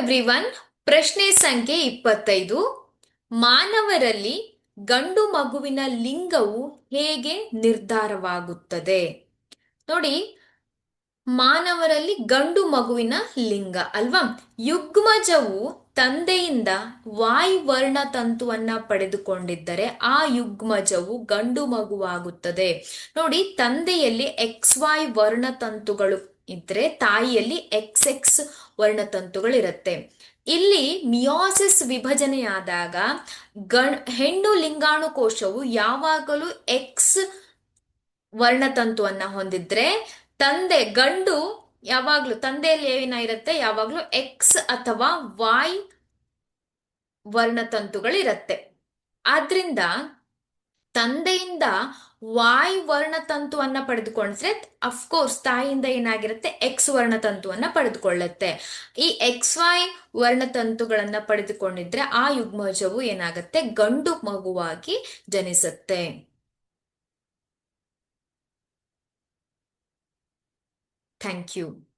Everyone ಪ್ರಶ್ನೆ ಸಂಖ್ಯೆ ಇಪ್ಪತ್ತೈದು. ಮಾನವರಲ್ಲಿ ಗಂಡು ಮಗುವಿನ ಲಿಂಗವು ಹೇಗೆ ನಿರ್ಧಾರವಾಗುತ್ತದೆ? ನೋಡಿ, ಮಾನವರಲ್ಲಿ ಗಂಡು ಮಗುವಿನ ಲಿಂಗ ಅಲ್ವಾ? ಯುಗ್ಮಜವು ತಂದೆಯಿಂದ ವಾಯ್ ವರ್ಣ ತಂತುವನ್ನ ಪಡೆದುಕೊಂಡಿದ್ದರೆ ಆ ಯುಗ್ಮಜವು ಗಂಡು ಮಗುವಾಗುತ್ತದೆ. ನೋಡಿ, ತಂದೆಯಲ್ಲಿ ಎಕ್ಸ್ ವೈ ವರ್ಣತಂತುಗಳು ಇದ್ರೆ ತಾಯಿಯಲ್ಲಿ ಎಕ್ಸ್ ಎಕ್ಸ್ ವರ್ಣತಂತುಗಳಿರುತ್ತೆ. ಇಲ್ಲಿ ಮಿಯೋಸಿಸ್ ವಿಭಜನೆಯಾದಾಗ ಗಣ, ಹೆಣ್ಣು ಲಿಂಗಾಣುಕೋಶವು ಯಾವಾಗಲೂ ಎಕ್ಸ್ ವರ್ಣತಂತುವನ್ನ ಹೊಂದಿದ್ರೆ ತಂದೆ, ಗಂಡು ಯಾವಾಗ್ಲೂ ತಂದೆಯಲ್ಲಿ ಏನ ಇರುತ್ತೆ? ಯಾವಾಗ್ಲೂ ಎಕ್ಸ್ ಅಥವಾ ವಾಯ್ ವರ್ಣತಂತುಗಳಿರತ್ತೆ. ಆದ್ರಿಂದ ತಂದೆಯಿಂದ ವಾಯ್ ವರ್ಣತಂತುವನ್ನ ಪಡೆದುಕೊಂಡ್ರೆ ಅಫ್ಕೋರ್ಸ್ ತಾಯಿಯಿಂದ ಏನಾಗಿರುತ್ತೆ? ಎಕ್ಸ್ ವರ್ಣತಂತುವನ್ನ ಪಡೆದುಕೊಳ್ಳುತ್ತೆ. ಈ ಎಕ್ಸ್ ವೈ ವರ್ಣತಂತುಗಳನ್ನ ಪಡೆದುಕೊಂಡಿದ್ರೆ, ಆ ಯುಗ್ಮಜವು ಏನಾಗುತ್ತೆ? ಗಂಡು ಮಗುವಾಗಿ ಜನಿಸುತ್ತೆ. Thank you